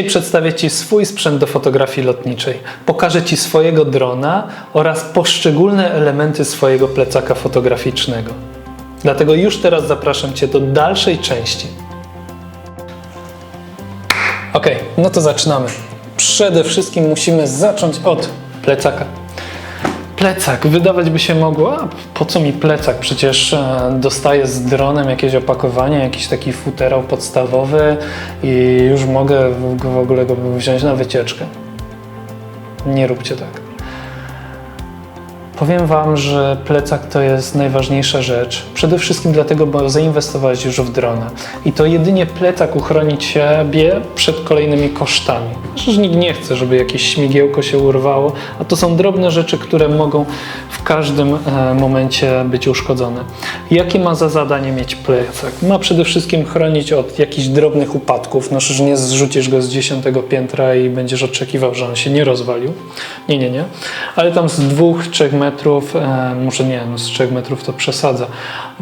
Dzisiaj przedstawię Ci swój sprzęt do fotografii lotniczej. Pokażę Ci swojego drona oraz poszczególne elementy swojego plecaka fotograficznego. Dlatego już teraz zapraszam Cię do dalszej części. Ok, no to zaczynamy. Przede wszystkim musimy zacząć od plecaka. Plecak. Wydawać by się mogło, a po co mi plecak? Przecież e, dostaję z dronem jakieś opakowanie, jakiś taki futerał podstawowy i już mogę w, w ogóle go wziąć na wycieczkę. Nie róbcie tak. Powiem Wam, że plecak to jest najważniejsza rzecz. Przede wszystkim dlatego, bo zainwestowałeś już w drona. I to jedynie plecak uchroni Ciebie przed kolejnymi kosztami. Przecież nikt nie chce, żeby jakieś śmigiełko się urwało, a to są drobne rzeczy, które mogą w każdym e, momencie być uszkodzone. Jakie ma za zadanie mieć plecak? Ma przede wszystkim chronić od jakichś drobnych upadków. No, że nie zrzucisz go z dziesiątego piętra i będziesz oczekiwał, że on się nie rozwalił. Nie, nie, nie. Ale tam z dwóch, trzech metrów, e, może nie, no z trzech metrów to przesadza.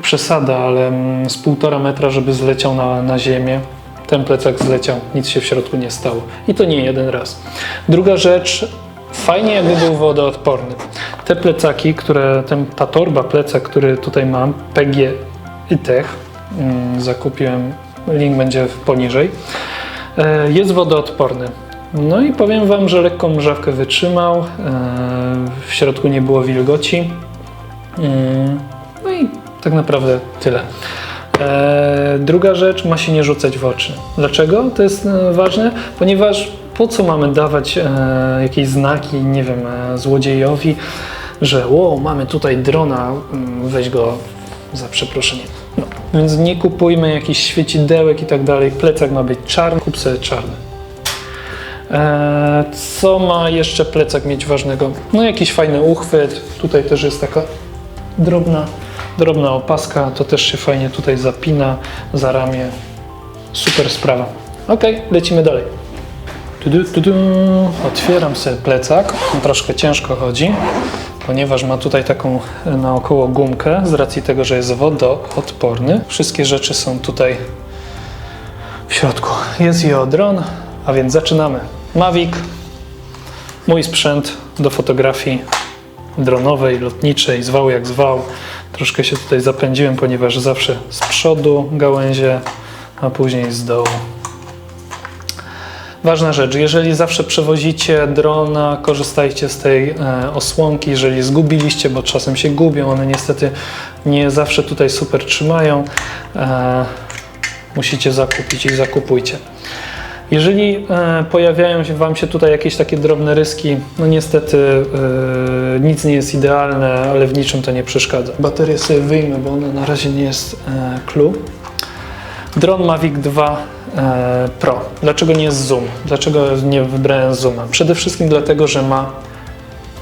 Przesada, ale mm, z półtora metra, żeby zleciał na, na ziemię. Ten plecak zleciał, nic się w środku nie stało. I to nie jeden raz. Druga rzecz, fajnie jakby był wodoodporny. Te plecaki, które, ten, ta torba plecak, który tutaj mam, PG i Tech, mm, zakupiłem, link będzie poniżej, e, jest wodoodporny. No i powiem Wam, że lekką mrzawkę wytrzymał, e, w środku nie było wilgoci. Mm, No i tak naprawdę tyle. E, druga rzecz, ma się nie rzucać w oczy. Dlaczego to jest e, ważne? Ponieważ po co mamy dawać e, jakieś znaki, nie wiem, złodziejowi, że wow, mamy tutaj drona, mm, weź go za przeproszeniem. No, więc nie kupujmy jakichś świecidełek i tak dalej. Plecak ma być czarny, kup sobie czarny. E, Co ma jeszcze plecak mieć ważnego? No jakiś fajny uchwyt. Tutaj też jest taka drobna, drobna opaska. To też się fajnie tutaj zapina za ramię. Super sprawa. Ok, lecimy dalej. Otwieram sobie plecak. Troszkę ciężko chodzi, ponieważ ma tutaj taką e, naokoło gumkę z racji tego, że jest wodoodporny. Wszystkie rzeczy są tutaj w środku. Jest geodron, a więc zaczynamy. Mavic, mój sprzęt do fotografii dronowej, lotniczej, zwał jak zwał. Troszkę się tutaj zapędziłem, ponieważ zawsze z przodu gałęzie, a później z dołu. Ważna rzecz, jeżeli zawsze przewozicie drona, korzystajcie z tej e, osłonki, jeżeli zgubiliście, bo czasem się gubią, one niestety nie zawsze tutaj super trzymają, e, musicie zakupić i zakupujcie. Jeżeli e, pojawiają się Wam się tutaj jakieś takie drobne ryski, no niestety e, nic nie jest idealne, ale w niczym to nie przeszkadza. Baterię sobie wyjmę, bo ona na razie nie jest e, clue. Dron Mavic 2 e, Pro. Dlaczego nie jest zoom? Dlaczego nie wybrałem zooma? Przede wszystkim dlatego, że ma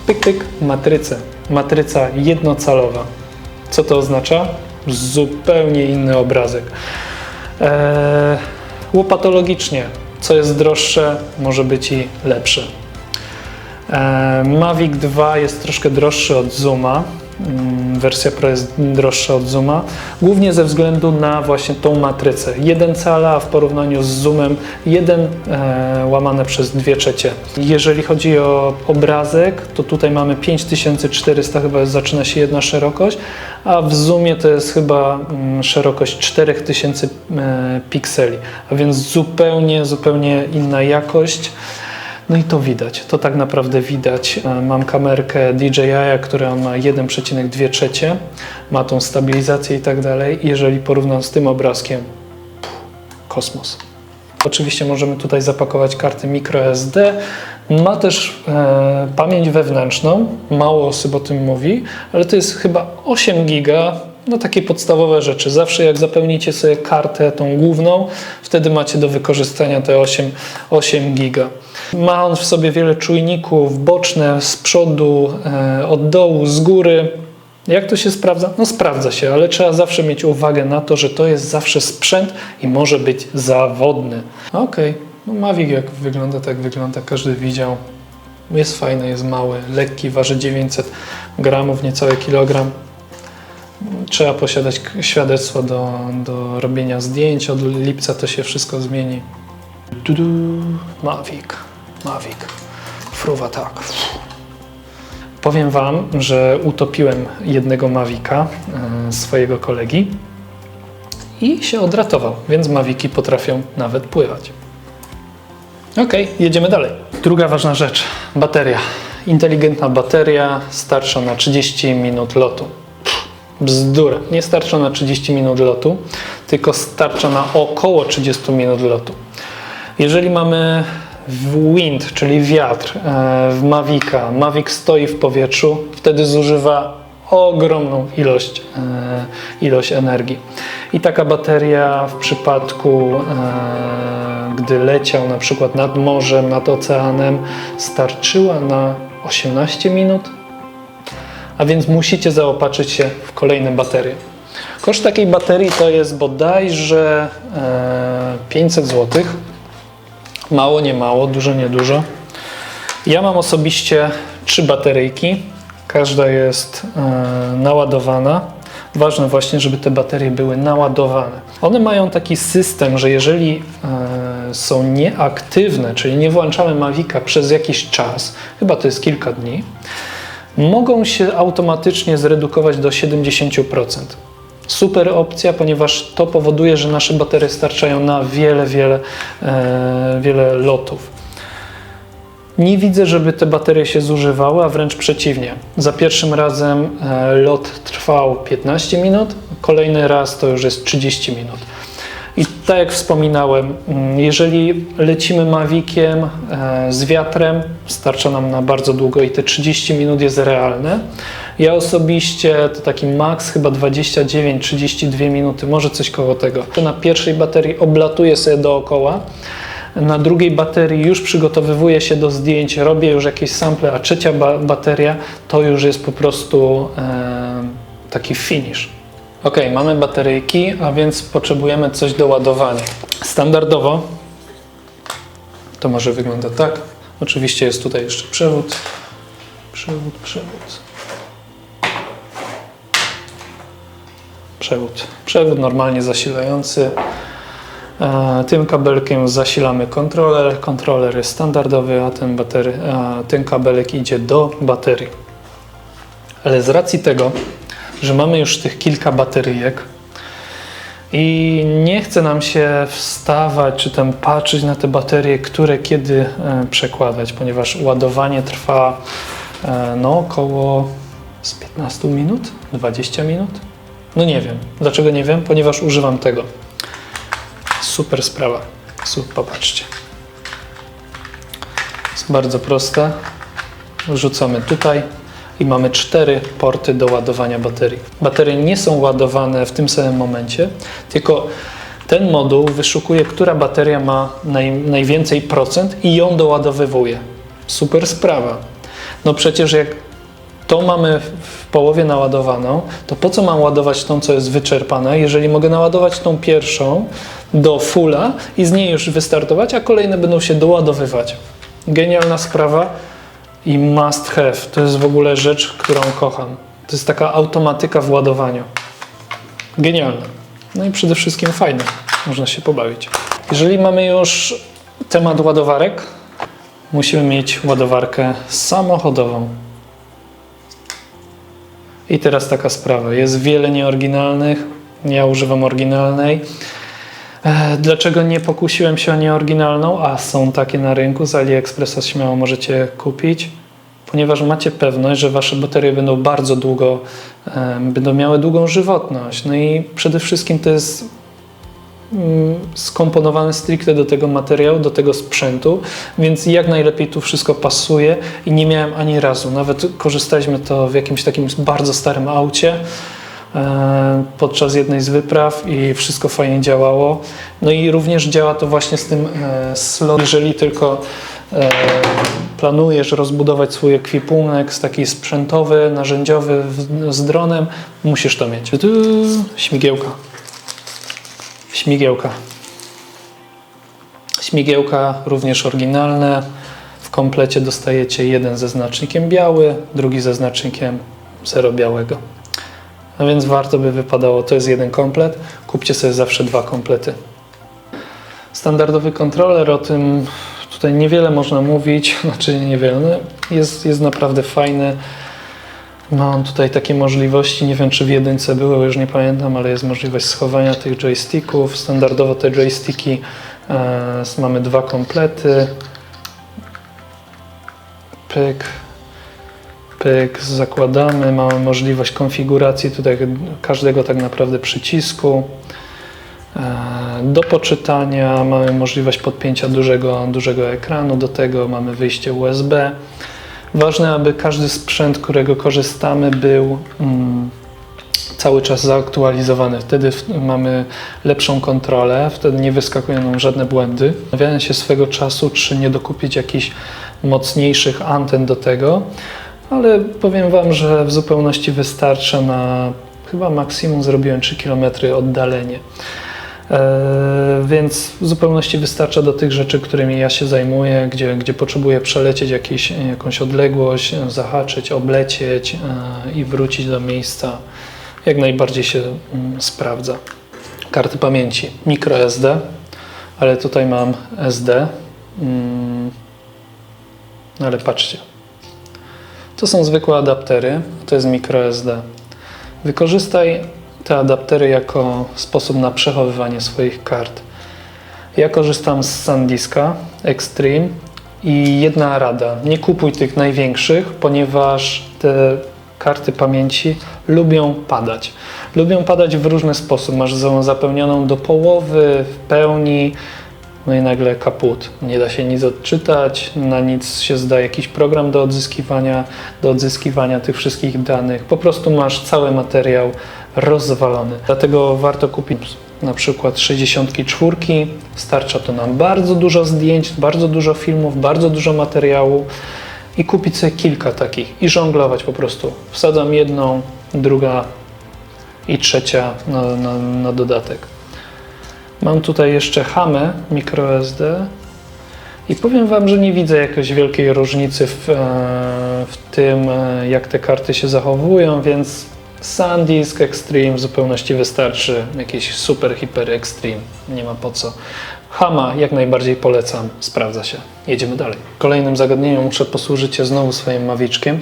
pyk, pyk, matrycę. Matryca jednocalowa. Co to oznacza? Zupełnie inny obrazek. Łopatologicznie, co jest droższe, może być i lepsze. E, Mavic 2 jest troszkę droższy od Zooma. Mm, Wersja Pro jest droższa od Zooma, głównie ze względu na właśnie tą matrycę. 1 cala w porównaniu z Zoomem 1 e, łamane przez 2 trzecie. Jeżeli chodzi o obrazek, to tutaj mamy 5400, chyba zaczyna się jedna szerokość, a w Zoomie to jest chyba mm, szerokość 4000 e, pikseli, a więc zupełnie, zupełnie inna jakość. No i to widać, to tak naprawdę widać. E, Mam kamerkę DJI, która ma 1,2 trzecie, ma tą stabilizację i tak dalej. Jeżeli porównam z tym obrazkiem, pff, kosmos. Oczywiście możemy tutaj zapakować karty microSD. Ma też e, pamięć wewnętrzną, mało osób o tym mówi, ale to jest chyba 8 giga, no takie podstawowe rzeczy. Zawsze jak zapełnicie sobie kartę tą główną, wtedy macie do wykorzystania te 8, 8 giga. Ma on w sobie wiele czujników, boczne, z przodu, e, od dołu, z góry. Jak to się sprawdza? No sprawdza się, ale trzeba zawsze mieć uwagę na to, że to jest zawsze sprzęt i może być zawodny. Okej, no Mavic jak wygląda, tak wygląda, każdy widział. Jest fajny, jest mały, lekki, waży 900 gramów, niecały kilogram. Trzeba posiadać świadectwo do, do robienia zdjęć. Od lipca to się wszystko zmieni. du, du. Mavic, Mavic, fruwa tak. Powiem Wam, że utopiłem jednego Mavica e, swojego kolegi i się odratował, więc Maviki potrafią nawet pływać. Ok, jedziemy dalej. Druga ważna rzecz, bateria. Inteligentna bateria starsza na 30 minut lotu. Bzdura, nie starcza na 30 minut lotu, tylko starcza na około 30 minut lotu. Jeżeli mamy wind, czyli wiatr e, w Mavica, Mavic stoi w powietrzu, wtedy zużywa ogromną ilość, e, ilość energii. I taka bateria w przypadku, e, gdy leciał na przykład nad morzem, nad oceanem, starczyła na 18 minut, a więc musicie zaopatrzyć się w kolejne baterie. Koszt takiej baterii to jest bodajże e, 500 zł. Mało, nie mało, dużo, nie dużo. Ja mam osobiście trzy bateryjki. Każda jest e, naładowana. Ważne właśnie, żeby te baterie były naładowane. One mają taki system, że jeżeli e, są nieaktywne, czyli nie włączamy Mavica przez jakiś czas, chyba to jest kilka dni, mogą się automatycznie zredukować do 70%. Super opcja, ponieważ to powoduje, że nasze baterie starczają na wiele, wiele, e, wiele lotów. Nie widzę, żeby te baterie się zużywały, a wręcz przeciwnie. Za pierwszym razem e, lot trwał 15 minut, kolejny raz to już jest 30 minut. I tak jak wspominałem, mm, jeżeli lecimy Maviciem e, z wiatrem, starcza nam na bardzo długo i te 30 minut jest realne. Ja osobiście to taki maks chyba 29-32 minuty, może coś koło tego. Na pierwszej baterii oblatuję sobie dookoła, na drugiej baterii już przygotowywuję się do zdjęć, robię już jakieś sample, a trzecia ba bateria to już jest po prostu e, taki finish. Ok, mamy bateryjki, a więc potrzebujemy coś do ładowania. Standardowo to może wygląda tak. Oczywiście jest tutaj jeszcze przewód. Przewód, przewód. Przewód. Przewód normalnie zasilający. E, Tym kabelkiem zasilamy kontroler. Kontroler jest standardowy, a ten, batery, a ten kabelek idzie do baterii. Ale z racji tego, że mamy już tych kilka bateryjek i nie chce nam się wstawać czy tam patrzeć na te baterie, które kiedy e, przekładać, ponieważ ładowanie trwa e, no około z 15 minut, 20 minut. No nie wiem. Dlaczego nie wiem? Ponieważ używam tego. Super sprawa. Super, popatrzcie. Jest bardzo proste. Wrzucamy tutaj i mamy cztery porty do ładowania baterii. Baterie nie są ładowane w tym samym momencie, tylko ten moduł wyszukuje, która bateria ma naj, najwięcej procent i ją doładowywuje. Super sprawa. No przecież jak to mamy w połowie naładowaną, to po co mam ładować tą, co jest wyczerpana, jeżeli mogę naładować tą pierwszą do fulla i z niej już wystartować, a kolejne będą się doładowywać. Genialna sprawa i must have. To jest w ogóle rzecz, którą kocham. To jest taka automatyka w ładowaniu. Genialna. No i przede wszystkim fajne. Można się pobawić. Jeżeli mamy już temat ładowarek, musimy mieć ładowarkę samochodową. I teraz taka sprawa. Jest wiele nieoryginalnych. Ja używam oryginalnej. E, Dlaczego nie pokusiłem się o nieoryginalną, a są takie na rynku, z AliExpressa śmiało możecie kupić? Ponieważ macie pewność, że wasze baterie będą bardzo długo, będą miały długą żywotność. No i przede wszystkim to jest skomponowane stricte do tego materiału, do tego sprzętu, więc jak najlepiej tu wszystko pasuje i nie miałem ani razu. Nawet korzystaliśmy to w jakimś takim bardzo starym aucie e, podczas jednej z wypraw i wszystko fajnie działało. No i również działa to właśnie z tym e, slot, jeżeli tylko e, planujesz rozbudować swój ekwipunek z taki sprzętowy, narzędziowy z dronem, musisz to mieć. Śmigiełka. Śmigiełka. Śmigiełka również oryginalne. W komplecie dostajecie jeden ze znacznikiem biały, drugi ze znacznikiem zero białego. No więc warto by wypadało, to jest jeden komplet, kupcie sobie zawsze dwa komplety. Standardowy kontroler, o tym tutaj niewiele można mówić, znaczy niewiele, no jest, jest naprawdę fajny. Mam tutaj takie możliwości, nie wiem czy w jedynce były, już nie pamiętam, ale jest możliwość schowania tych joysticków. Standardowo te joysticki e, mamy dwa komplety. Pyk, pyk, zakładamy, mamy możliwość konfiguracji tutaj każdego tak naprawdę przycisku. E, Do poczytania mamy możliwość podpięcia dużego, dużego ekranu, do tego mamy wyjście USB. Ważne, aby każdy sprzęt, którego korzystamy, był mm, cały czas zaktualizowany. Wtedy mamy lepszą kontrolę, wtedy nie wyskakują nam żadne błędy. Zastanawiałem się swego czasu, czy nie dokupić jakichś mocniejszych anten do tego, ale powiem Wam, że w zupełności wystarcza na chyba maksimum zrobiłem 3 km oddalenie. E, więc w zupełności wystarcza do tych rzeczy, którymi ja się zajmuję, gdzie, gdzie potrzebuję przelecieć jakieś, jakąś odległość, zahaczyć, oblecieć e, i wrócić do miejsca. Jak najbardziej się mm, sprawdza. Karty pamięci microSD, ale tutaj mam SD. Mm, ale patrzcie. To są zwykłe adaptery, to jest microSD. Wykorzystaj te adaptery jako sposób na przechowywanie swoich kart. Ja korzystam z SanDiska Extreme i jedna rada, nie kupuj tych największych, ponieważ te karty pamięci lubią padać. Lubią padać w różny sposób. Masz ją zapełnioną do połowy, w pełni, no i nagle kaput. Nie da się nic odczytać, na nic się zda jakiś program do odzyskiwania, do odzyskiwania tych wszystkich danych. Po prostu masz cały materiał rozwalony. Dlatego warto kupić na przykład 64. Starcza to nam bardzo dużo zdjęć, bardzo dużo filmów, bardzo dużo materiału i kupić sobie kilka takich i żonglować po prostu. Wsadzam jedną, druga i trzecia na, na, na dodatek. Mam tutaj jeszcze hamę microSD i powiem Wam, że nie widzę jakiejś wielkiej różnicy w, e, w tym, e, jak te karty się zachowują, więc SanDisk Extreme w zupełności wystarczy. Jakiś super, hiper Extreme, nie ma po co. Hama jak najbardziej polecam, sprawdza się. Jedziemy dalej. Kolejnym zagadnieniu muszę posłużyć się znowu swoim Maviczkiem.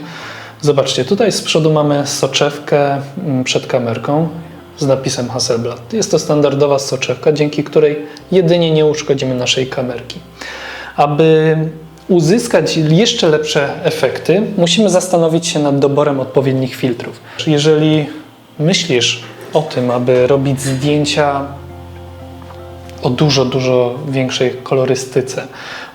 Zobaczcie, tutaj z przodu mamy soczewkę mm, przed kamerką z napisem Hasselblad. Jest to standardowa soczewka, dzięki której jedynie nie uszkodzimy naszej kamerki. Aby uzyskać jeszcze lepsze efekty, musimy zastanowić się nad doborem odpowiednich filtrów. Jeżeli myślisz o tym, aby robić zdjęcia o dużo, dużo większej kolorystyce,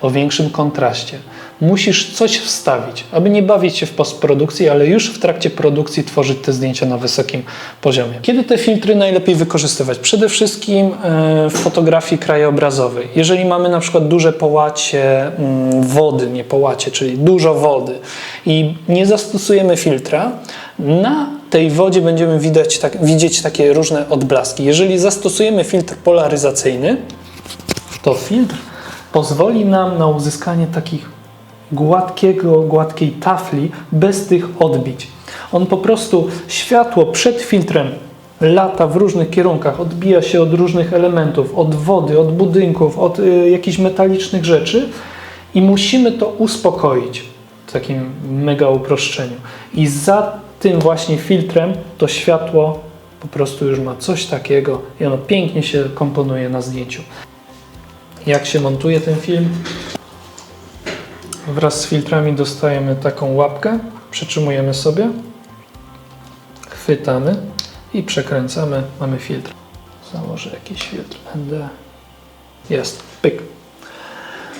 o większym kontraście. Musisz coś wstawić, aby nie bawić się w postprodukcji, ale już w trakcie produkcji tworzyć te zdjęcia na wysokim poziomie. Kiedy te filtry najlepiej wykorzystywać? Przede wszystkim e, w fotografii krajobrazowej. Jeżeli mamy na przykład duże połacie mm, wody, nie połacie, czyli dużo wody i nie zastosujemy filtra, na tej wodzie będziemy widać, tak, widzieć takie różne odblaski. Jeżeli zastosujemy filtr polaryzacyjny, to filtr pozwoli nam na uzyskanie takich gładkiego, gładkiej tafli bez tych odbić. On po prostu światło przed filtrem lata w różnych kierunkach, odbija się od różnych elementów, od wody, od budynków, od y, jakichś metalicznych rzeczy i musimy to uspokoić w takim mega uproszczeniu. I za tym właśnie filtrem to światło po prostu już ma coś takiego i ono pięknie się komponuje na zdjęciu. Jak się montuje ten film? Wraz z filtrami dostajemy taką łapkę, przytrzymujemy sobie, chwytamy i przekręcamy, mamy filtr. Założę jakiś filtr ND. Jest, pyk.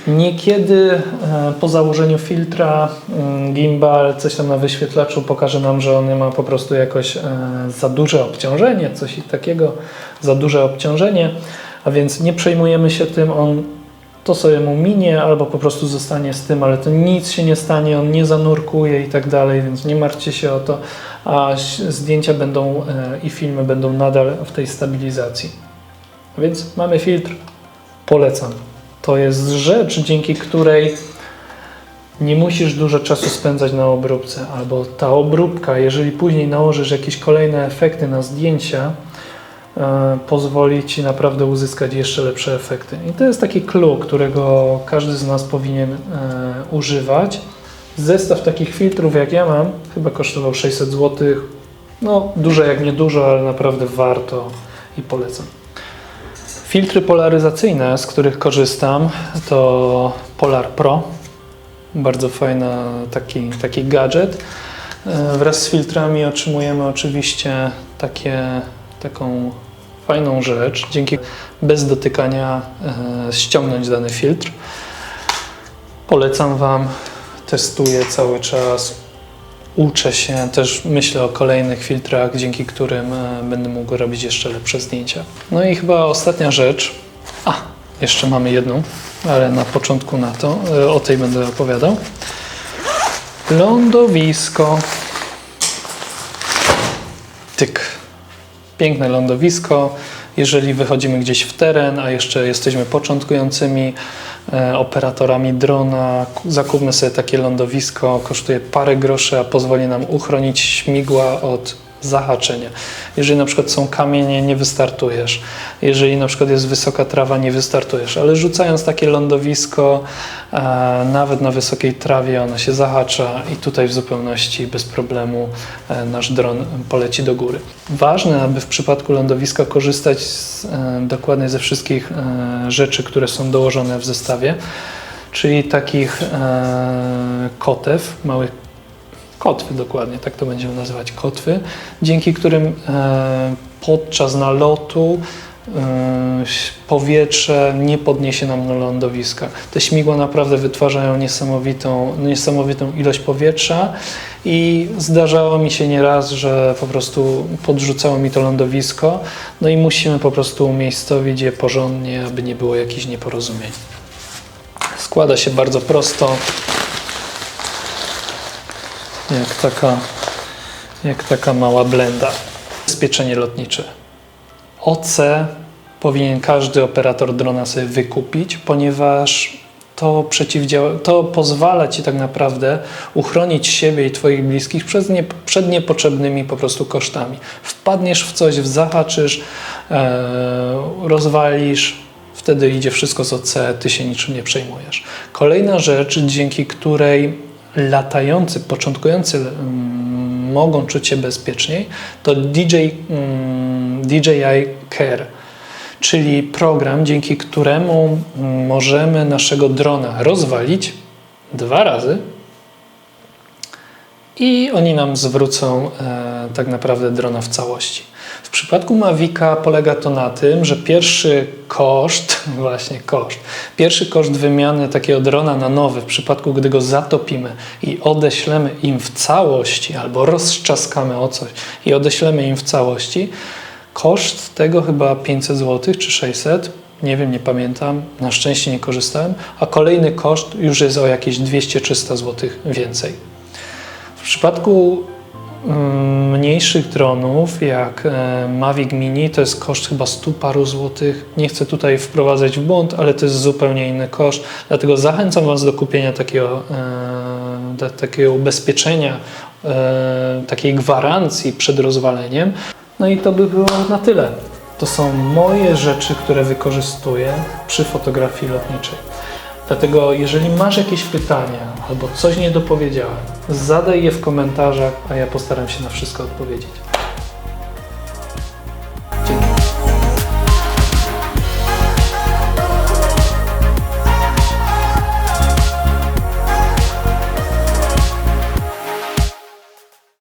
Niekiedy e, po założeniu filtra mm, gimbal, coś tam na wyświetlaczu pokaże nam, że on ma po prostu jakoś e, za duże obciążenie, coś takiego, za duże obciążenie, a więc nie przejmujemy się tym, on to sobie mu minie albo po prostu zostanie z tym, ale to nic się nie stanie, on nie zanurkuje i tak dalej, więc nie martwcie się o to, a zdjęcia będą e, i filmy będą nadal w tej stabilizacji. Więc mamy filtr, polecam. To jest rzecz, dzięki której nie musisz dużo czasu spędzać na obróbce, albo ta obróbka, jeżeli później nałożysz jakieś kolejne efekty na zdjęcia, pozwoli Ci naprawdę uzyskać jeszcze lepsze efekty. I to jest taki clue, którego każdy z nas powinien e, używać. Zestaw takich filtrów jak ja mam chyba kosztował 600 zł. No dużo jak nie dużo, ale naprawdę warto i polecam. Filtry polaryzacyjne, z których korzystam, to Polar Pro. Bardzo fajny taki, taki gadżet. E, Wraz z filtrami otrzymujemy oczywiście takie, taką fajną rzecz, dzięki bez dotykania e, ściągnąć dany filtr. Polecam Wam, testuję cały czas, uczę się, też myślę o kolejnych filtrach, dzięki którym e, będę mógł robić jeszcze lepsze zdjęcia. No i chyba ostatnia rzecz. A, jeszcze mamy jedną, ale na początku na to, e, o tej będę opowiadał. Lądowisko. Tyk. Piękne lądowisko. Jeżeli wychodzimy gdzieś w teren, a jeszcze jesteśmy początkującymi e, operatorami drona, ku- zakupmy sobie takie lądowisko, kosztuje parę groszy, a pozwoli nam uchronić śmigła od zahaczenia. Jeżeli na przykład są kamienie, nie wystartujesz. Jeżeli na przykład jest wysoka trawa, nie wystartujesz. Ale rzucając takie lądowisko, e, nawet na wysokiej trawie, ono się zahacza i tutaj w zupełności bez problemu e, nasz dron poleci do góry. Ważne, aby w przypadku lądowiska korzystać z, e, dokładnie ze wszystkich e, rzeczy, które są dołożone w zestawie, czyli takich e, kotew, małych kotwy dokładnie, tak to będziemy nazywać kotwy, dzięki którym e, podczas nalotu e, powietrze nie podniesie nam na lądowiska. Te śmigła naprawdę wytwarzają niesamowitą, niesamowitą ilość powietrza i zdarzało mi się nieraz, że po prostu podrzucało mi to lądowisko, no i musimy po prostu umiejscowić je porządnie, aby nie było jakichś nieporozumień. Składa się bardzo prosto jak taka, jak taka mała blenda. Bezpieczenie lotnicze. OC powinien każdy operator drona sobie wykupić, ponieważ to, przeciwdziała, to pozwala Ci tak naprawdę uchronić siebie i Twoich bliskich przed, nie, przed niepotrzebnymi po prostu kosztami. Wpadniesz w coś, zahaczysz, e, rozwalisz, wtedy idzie wszystko z OC, Ty się niczym nie przejmujesz. Kolejna rzecz, dzięki której latający, początkujący mm, mogą czuć się bezpieczniej, to DJ, mm, DJI Care, czyli program, dzięki któremu mm, możemy naszego drona rozwalić dwa razy i oni nam zwrócą e, tak naprawdę drona w całości. W przypadku Mavica polega to na tym, że pierwszy koszt, właśnie koszt, pierwszy koszt wymiany takiego drona na nowy, w przypadku gdy go zatopimy i odeślemy im w całości, albo rozczaskamy o coś i odeślemy im w całości, koszt tego chyba 500 zł czy 600, nie wiem, nie pamiętam, na szczęście nie korzystałem, a kolejny koszt już jest o jakieś 200-300 zł więcej. Przypadku mm, mniejszych dronów, jak e, Mavic Mini, to jest koszt chyba 100 paru złotych. Nie chcę tutaj wprowadzać w błąd, ale to jest zupełnie inny koszt. Dlatego zachęcam Was do kupienia takiego, e, takiego ubezpieczenia, e, takiej gwarancji przed rozwaleniem. No i to by było na tyle. To są moje rzeczy, które wykorzystuję przy fotografii lotniczej. Dlatego, jeżeli masz jakieś pytania albo coś nie dopowiedziałem, zadaj je w komentarzach, a ja postaram się na wszystko odpowiedzieć.